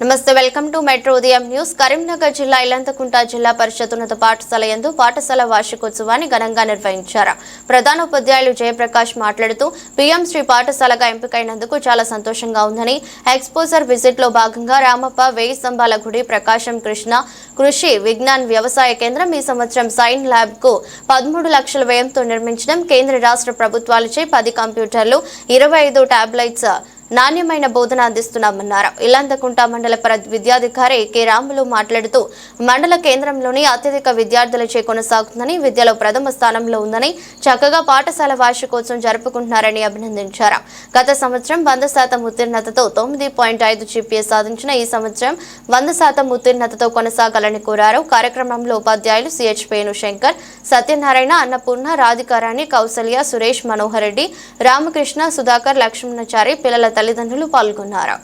నమస్తే welcome to metro ఉదయం news. Karimnagar జిల్లా ఇలంతకుంట జిల్లా పరిషత్ ఉన్నత పాఠశాల యందు పాఠశాల వార్షికోత్సవాన్ని ఘనంగా నిర్వహించారు. ప్రధాన ఉపాధ్యాయులు జయప్రకాష్ మాట్లాడుతూ పీఎం శ్రీ పాఠశాలగా ఎంపికైనందుకు చాలా సంతోషంగా ఉందని ఎక్స్పోజర్ విజిట్లో భాగంగా రామప్ప వేయి స్తంభాల గుడి ప్రకాశం కృష్ణ కృషి విజ్ఞాన్ వ్యవసాయ కేంద్రం ఈ సంవత్సరం సైన్ ల్యాబ్కు పదమూడు లక్షల వ్యయంతో నిర్మించడం కేంద్ర రాష్ట్ర ప్రభుత్వాలచే పది కంప్యూటర్లు ఇరవై ఐదు టాబ్లెట్స్ నాణ్యమైన బోధన అందిస్తున్నామన్నారు. ఇల్లంతకుంట మండల ప్ర విద్యాధికారి కె. రాములు మాట్లాడుతూ మండల కేంద్రంలోని అత్యధిక విద్యార్థులచే కొనసాగుతుందని విద్యలో ప్రథమ స్థానంలో ఉందని చక్కగా పాఠశాల వార్షికోత్సవం జరుపుకుంటున్నారని అభినందించారు. గత సంవత్సరం వంద శాతం ఉత్తీర్ణతతో తొమ్మిది పాయింట్ ఐదు జీపీఏ సాధించిన ఈ సంవత్సరం వంద శాతం ఉత్తీర్ణతతో కొనసాగాలని కోరారు. కార్యక్రమంలో ఉపాధ్యాయులు సిహెచ్ శంకర్ సత్యనారాయణ అన్నపూర్ణ రాధికారాణి కౌసల్య సురేష్ మనోహర్ రెడ్డి రామకృష్ణ సుధాకర్ లక్ష్మణచారి పిల్లల తల్లిదండ్రులు పాల్గొన్నారు.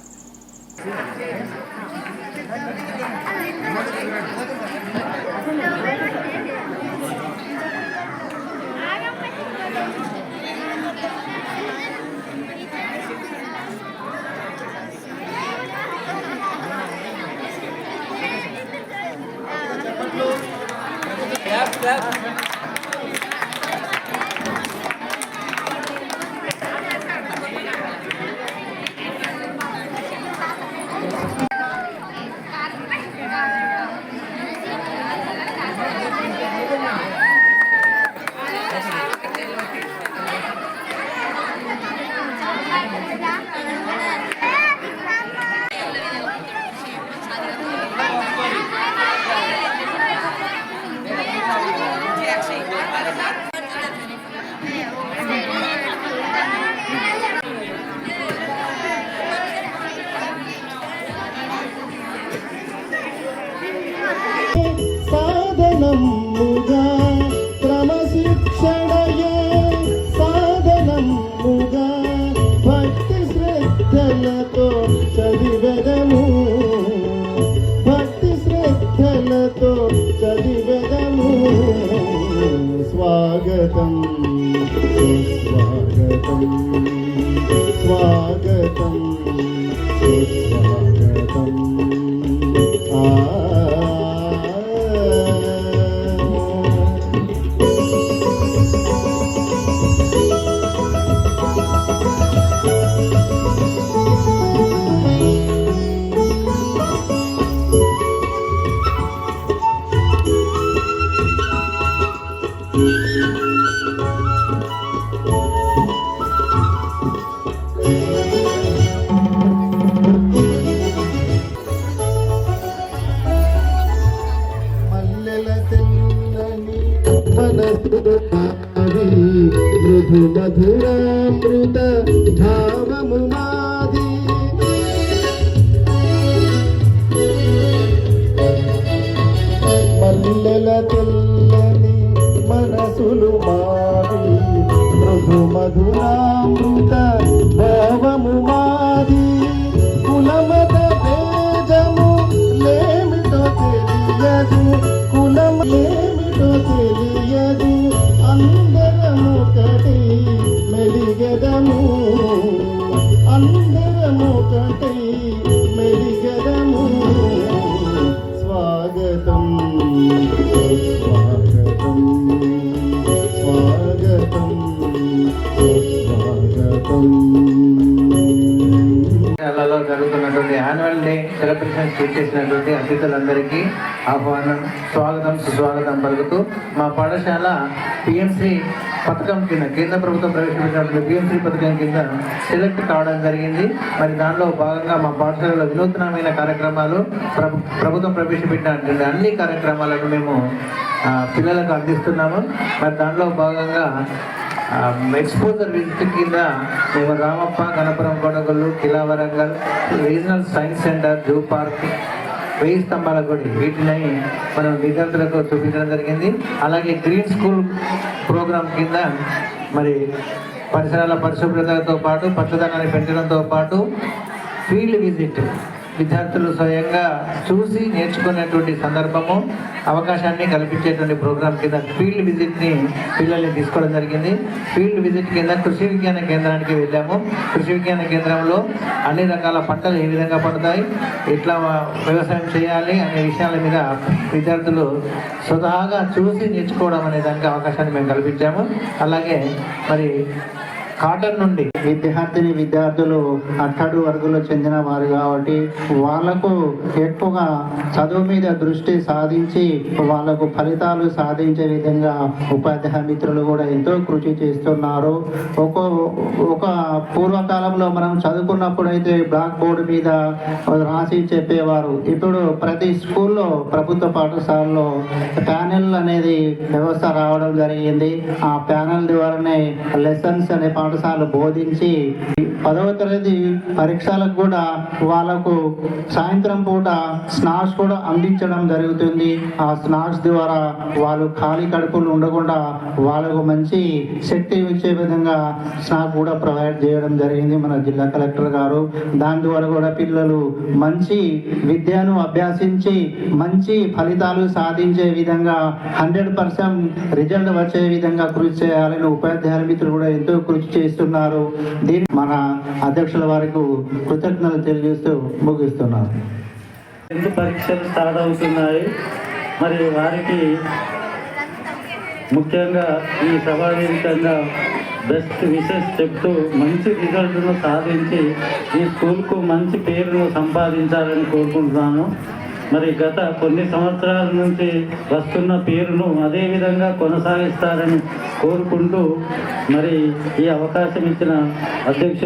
సాధనముగా చదివెదము స్వాగతం సుస్వాగతం స్వాగతం సుస్వాగతం మధు మధురామృత ధామము మాది. మల్లెల తెల్లని మనసులు మాది మృదు మధురామృత భావము మాది. కులమత భేదము లేమిటో తెలియదు. కులం లేమిటో తెలియదు. అందరము 我的梦。జరుగుతున్నటువంటి యాన్యువల్ డే సెలబ్రేషన్ చేసినటువంటి అతిథులందరికీ ఆహ్వానం స్వాగతం సుస్వాగతం పలుకుతూ మా పాఠశాల పిఎంసి పథకం కింద కేంద్ర ప్రభుత్వం ప్రవేశపెట్టినటువంటి పిఎంసి పథకం కింద సెలెక్ట్ కావడం జరిగింది. మరి దానిలో భాగంగా మా పాఠశాలలో వినూత్నమైన కార్యక్రమాలు ప్రభుత్వం ప్రవేశపెట్టినటువంటి అన్ని కార్యక్రమాలను మేము పిల్లలకు అందిస్తున్నాము. మరి దానిలో భాగంగా ఎక్స్పోజర్ విజిట్ కింద మేము Ramappa Ganapuram Kodagallu Khila Warangal regional science centre zoo park వెయ్యి స్తంభాల గుడి. వీటిని మనం విద్యార్థులకు చూపించడం జరిగింది. అలాగే గ్రీన్ స్కూల్ ప్రోగ్రాం కింద మరి పరిసరాల పరిశుభ్రతతో పాటు పచ్చదనాన్ని పెంచడంతో పాటు ఫీల్డ్ విజిట్. విద్యార్థులు స్వయంగా చూసి నేర్చుకునేటువంటి సందర్భము అవకాశాన్ని కల్పించేటువంటి ప్రోగ్రాం కింద ఫీల్డ్ విజిట్ని పిల్లల్ని తీసుకోవడం జరిగింది. ఫీల్డ్ విజిట్ కింద కృషి విజ్ఞాన కేంద్రానికి వెళ్ళాము. కృషి విజ్ఞాన కేంద్రంలో అన్ని రకాల పంటలు ఏ విధంగా పండుతాయి ఎట్లా వ్యవసాయం చేయాలి అనే విషయాల మీద విద్యార్థులు స్వతహాగా చూసి నేర్చుకోవడం అనే దానికి అవకాశాన్ని మేము కల్పించాము. అలాగే మరి కాటన్ నుండి. విద్యార్థిని విద్యార్థులు అట్టడు వర్గులు చెందిన వారు కాబట్టి వాళ్ళకు ఎక్కువగా చదువు మీద దృష్టి సాధించి వాళ్ళకు ఫలితాలు సాధించే విధంగా ఉపాధ్యాయ మిత్రులు కూడా ఎంతో కృషి చేస్తున్నారు. ఒక ఒక పూర్వకాలంలో మనం చదువుకున్నప్పుడు అయితే బ్లాక్ బోర్డు మీద రాసి చెప్పేవారు. ఇప్పుడు ప్రతి స్కూల్లో ప్రభుత్వ పాఠశాలలో ప్యానెల్ అనేది వ్యవస్థ రావడం జరిగింది. ఆ ప్యానెల్ ద్వారానే లెసన్స్ అనే పాఠశాల బోధించి పదవ తరగతి పరీక్షలకు కూడా వాళ్ళకు సాయంత్రం పూట స్నాక్స్ కూడా అందించడం జరుగుతుంది. ఆ స్నాక్స్ ద్వారా వాళ్ళు ఖాళీ కడుపులు ఉండకుండా వాళ్ళకు మంచి శక్తి ఇచ్చే విధంగా స్నాక్ కూడా ప్రొవైడ్ చేయడం జరిగింది మన జిల్లా కలెక్టర్ గారు. దాని ద్వారా కూడా పిల్లలు మంచి విద్యను అభ్యాసించి మంచి ఫలితాలు సాధించే విధంగా హండ్రెడ్ పర్సెంట్ రిజల్ట్ వచ్చే విధంగా కృషి చేయాలని ఉపాధ్యాయుల మిత్రులు కూడా ఎంతో కృషి చేస్తున్నారు. దీని మన అధ్యక్షుల వారికి కృతజ్ఞతలు తెలియజేస్తూ ముగిస్తున్నారు రెండు పరీక్షలు స్టార్ట్ అవుతున్నాయి. మరి వారికి ముఖ్యంగా ఈ సభావేదికంగా బెస్ట్ విషెస్ చెప్తూ మంచి రిజల్ట్ను సాధించి ఈ స్కూల్కు మంచి పేరును సంపాదించాలని కోరుకుంటున్నాను. మరి గత కొన్ని సంవత్సరాల నుంచి వస్తున్న పేరును అదే విధంగా కొనసాగిస్తారని కోరుకుంటూ మరి ఈ అవకాశం ఇచ్చిన అధ్యక్షులు